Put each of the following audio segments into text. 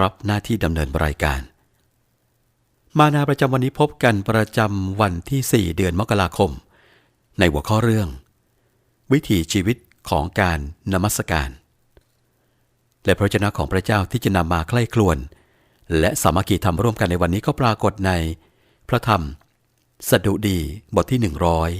รับหน้าที่ดำเนินรายการ มานาประจำวันนี้พบกันประจำวันที่ 4 เดือนมกราคม ในหัวข้อเรื่อง วิถีชีวิตของการนมัสการ และพระเจ้าของพระเจ้าที่จะนำมาใกล้ครวน และสามัคคีทำร่วมกันในวันนี้ก็ปรากฏใน พระธรรม สดุดีบทที่หนึ่งร้อย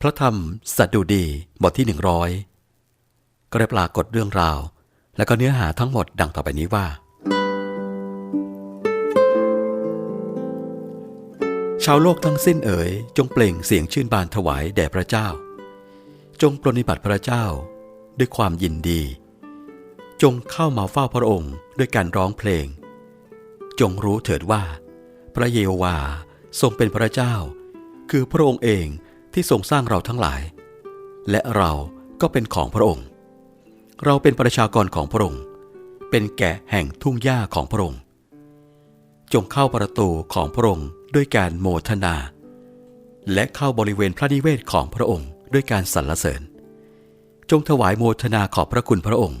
พระธรรมสดุดีบทที่หนึ่งร้อยก็ได้ปรากฏเรื่องราว และก็เนื้อหาทั้งหมดดังต่อไปนี้ว่า ชาวโลกทั้งสิ้นเอ๋ยจงเปล่งเสียงชื่นบานถวายแด่พระเจ้า จงปรนนิบัติพระเจ้าด้วยความยินดี จงเข้ามาเฝ้าพระองค์ด้วยการร้องเพลง จงรู้เถิดว่า พระเยโฮวาทรงเป็นพระเจ้า คือพระองค์เองที่ทรงสร้างเราทั้งหลาย และเราก็เป็นของพระองค์ เราเป็นประชากรของพระองค์ เป็นแกะแห่งทุ่งหญ้าของพระองค์ จงเข้าประตูของพระองค์ด้วยการโมทนา และเข้าบริเวณพระนิเวศของพระองค์ด้วยการสรรเสริญ จงถวายโมทนาขอบพระคุณพระองค์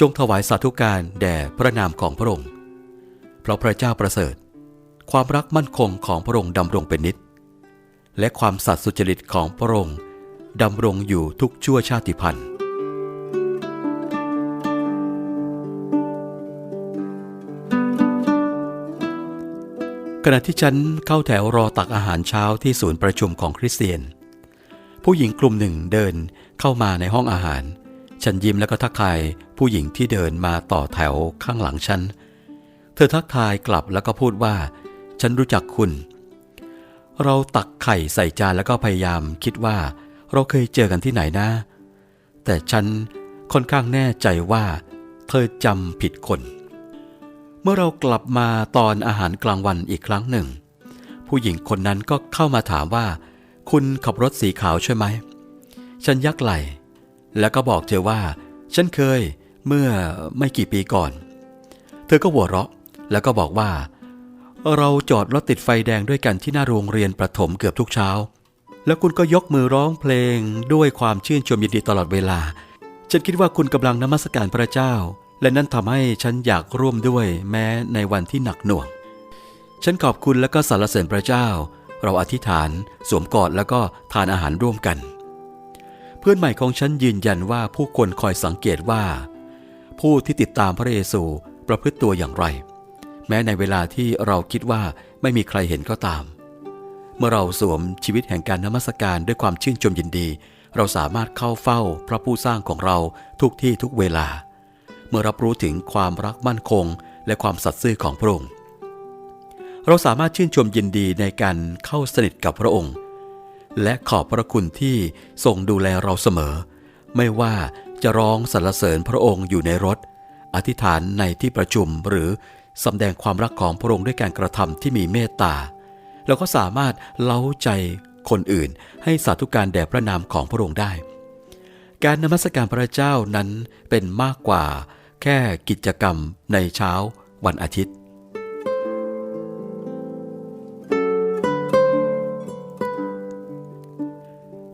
จงถวายสาธุการแด่พระนามของพระองค์ เพราะพระเจ้าประเสริฐ ความรักมั่นคงของพระองค์ดำรงเป็นนิจและความสัตย์สุจริตของพระองค์ดำรงอยู่ทุกชั่วชาติพันธุ์ ขณะที่ฉันเข้าแถวรอตักอาหารเช้าที่ศูนย์ประชุมของคริสเตียน ผู้หญิงกลุ่มหนึ่งเดินเข้ามาในห้องอาหาร ฉันยิ้มแล้วก็ทักทายผู้หญิงที่เดินมาต่อแถวข้างหลังฉัน เธอทักทายกลับแล้วก็พูดว่า ฉันรู้จักคุณ เราตักไข่ใส่จานแล้วก็พยายามคิดว่า เราเคยเจอกันที่ไหนนะ แต่ฉันค่อนข้างแน่ใจว่า เธอจำผิดคน เมื่อเรากลับมาตอนอาหารกลางวันอีกครั้งหนึ่ง ผู้หญิงคนนั้นก็เข้ามาถามว่า คุณขับรถสีขาวใช่ไหม ฉันยักไหล แล้วก็บอกเธอว่า ฉันเคยเมื่อไม่กี่ปีก่อน เธอก็หัวเราะ แล้วก็บอกว่า เราจอดรถติดไฟแดงด้วยกันที่หน้าโรงเรียนประถมเกือบทุกเช้า แล้วคุณก็ยกมือร้องเพลงด้วยความชื่นชมยินดีตลอดเวลา ฉันคิดว่าคุณกำลังนมัสการพระเจ้า และนั่นทำให้ฉันอยากร่วมด้วยแม้ในวันที่หนักหน่วง ฉันขอบคุณและก็สรรเสริญพระเจ้า เราอธิษฐาน สวมกอดแล้วก็ทานอาหารร่วมกัน เพื่อนใหม่ของฉันยืนยันว่าผู้คนคอยสังเกตว่า ผู้ที่ติดตามพระเยซูประพฤติตัวอย่างไร แม้ในเวลาที่เราคิดว่าไม่มีใครเห็นก็ตาม เมื่อเราสวมชีวิตแห่งการนมัสการด้วยความชื่นชมยินดี เราสามารถเข้าเฝ้าพระผู้สร้างของเราทุกที่ทุกเวลา เมื่อรับรู้ถึงความรักมั่นคง และความสัตย์ซื่อของพระองค์ เราสามารถชื่นชมยินดีในการเข้าสนิทกับพระองค์ และขอบพระคุณที่ทรงดูแลเราเสมอ ไม่ว่าจะร้องสรรเสริญพระองค์อยู่ในรถ อธิษฐานในที่ประชุมหรือสำแดงความรักของพระองค์ด้วยการกระทำที่มีเมตตาเราก็สามารถเล้าใจคนอื่น ให้สาธุการแด่พระนามของพระองค์ได้ การนมัสการพระเจ้านั้นเป็นมากกว่า แค่กิจกรรมในเช้าวันอาทิตย์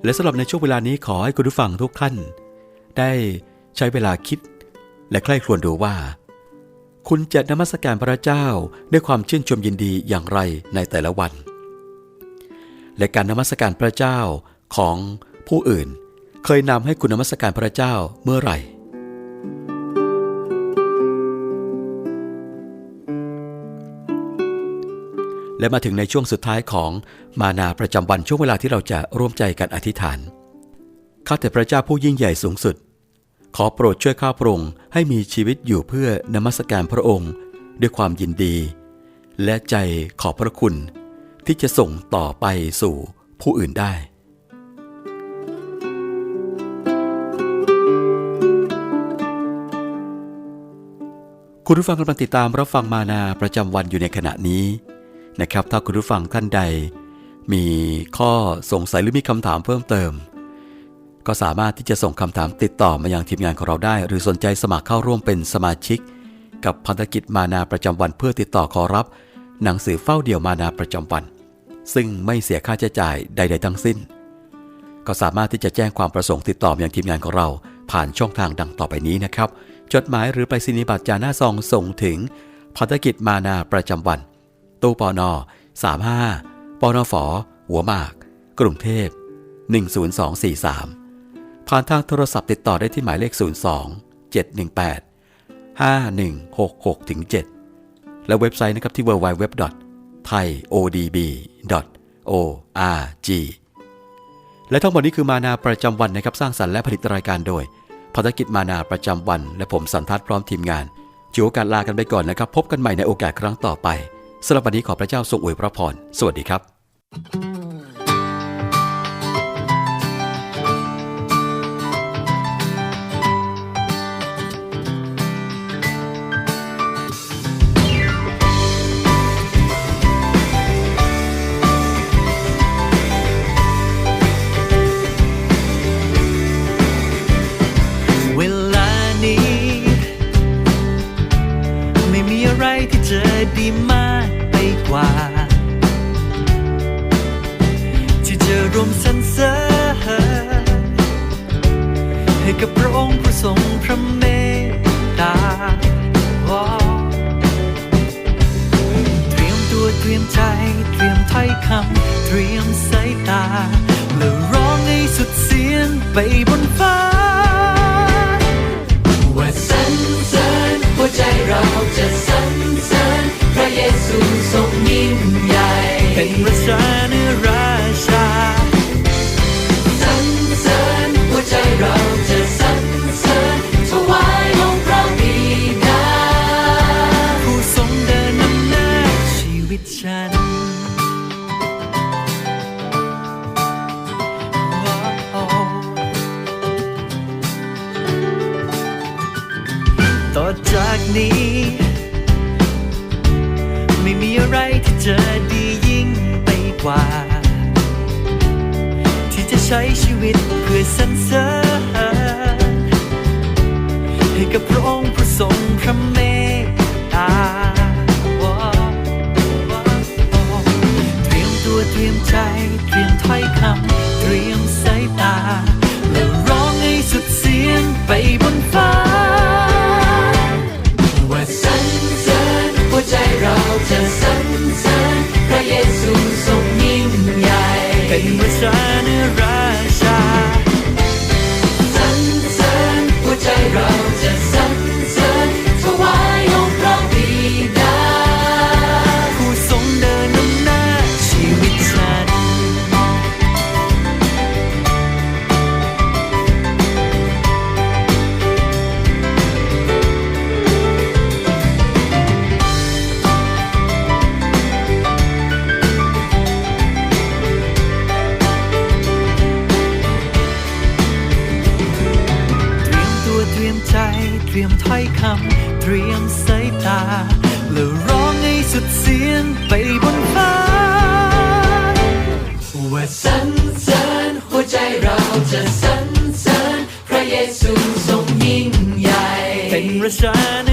และสำหรับในช่วงเวลานี้ขอให้คุณผู้ฟังทุกท่าน ได้ใช้เวลาคิด และใคร่ครวญดูว่า คุณจะนมัสการพระเจ้าด้วยความชื่นชมยินดีอย่างไรในแต่ละวัน และการนมัสการพระเจ้าของผู้อื่น เคยนำให้คุณนมัสการพระเจ้าเมื่อไหร่ และมาถึงในช่วงสุดท้ายของมานาประจำวันช่วงเวลาที่เราจะร่วมใจกันอธิษฐาน ข้าแต่พระเจ้าผู้ยิ่งใหญ่สูงสุด ขอโปรดช่วยข้าพระองค์ให้มีชีวิตอยู่เพื่อนมัสการพระองค์ ด้วยความยินดี และใจขอบพระคุณ ที่จะส่งต่อไปสู่ผู้อื่นได้คุณผู้ฟังกำลังติดตามรับฟังมานาประจำวันอยู่ในขณะนี้ นะครับ ถ้าคุณผู้ฟังท่านใด มีข้อสงสัยหรือมีคำถามเพิ่มเติม ก็สามารถที่จะส่งคำถามติดต่อมายังทีมงานของเราได้ หรือสนใจสมัครเข้าร่วมเป็นสมาชิก กับพันธกิจมานาประจำวันเพื่อติดต่อขอรับ หนังสือเฝ้าเดี่ยวมานาประจำวัน ซึ่งไม่เสียค่าใช้จ่ายใด ๆ ทั้งสิ้น ก็สามารถที่จะแจ้งความประสงค์ติดต่อมายังทีมงานของเรา ผ่านช่องทางดังต่อไปนี้นะครับจดหมายหรือไปรษณียบัตรจาหน้าซองส่งถึงพันธกิจมานาประจำวัน ตู้ปอนอ35ปอนอฝอหัวหมาก กรุงเทพ 10243 ผ่านทางโทรศัพท์ติดต่อได้ที่หมายเลข 02 718 5166ถึง7และเว็บไซต์นะครับที่ www thaiodb.org และทั้งหมดนี้คือมานาประจำวันนะครับสร้างสรรค์และผลิตรายการโดยภารกิจมานาประจำวัน และผมสันทัดพร้อมทีมงานถือโอกาสลากันไปก่อนนะครับ พบกันใหม่ในโอกาสครั้งต่อไป สำหรับวันนี้ขอพระเจ้าทรงอวยพระพร สวัสดีครับ รวมสรรเสริญให้กับพระองค์ผู้ทรงพระเมตตาเตรียมตัวเตรียมใจ เตรียมถ้อยคำเตรียมสายตาและร้องให้สุดเสียงไปบนฟ้า ว่าสรรเสริญหัวใจเราจะสรรเสริญพระเยซูทรงยิ่งใหญ่ เป็นราชาเนื้อ ที่จะดียิ่งไปกว่า ที่จะใช้ชีวิตเพื่อสรรเสริญให้กับพระองค์ผู้ทรงพระเมตตาเตรียมตัวเตรียมใจ เตรียมถ้อยคำ ญ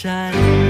shine.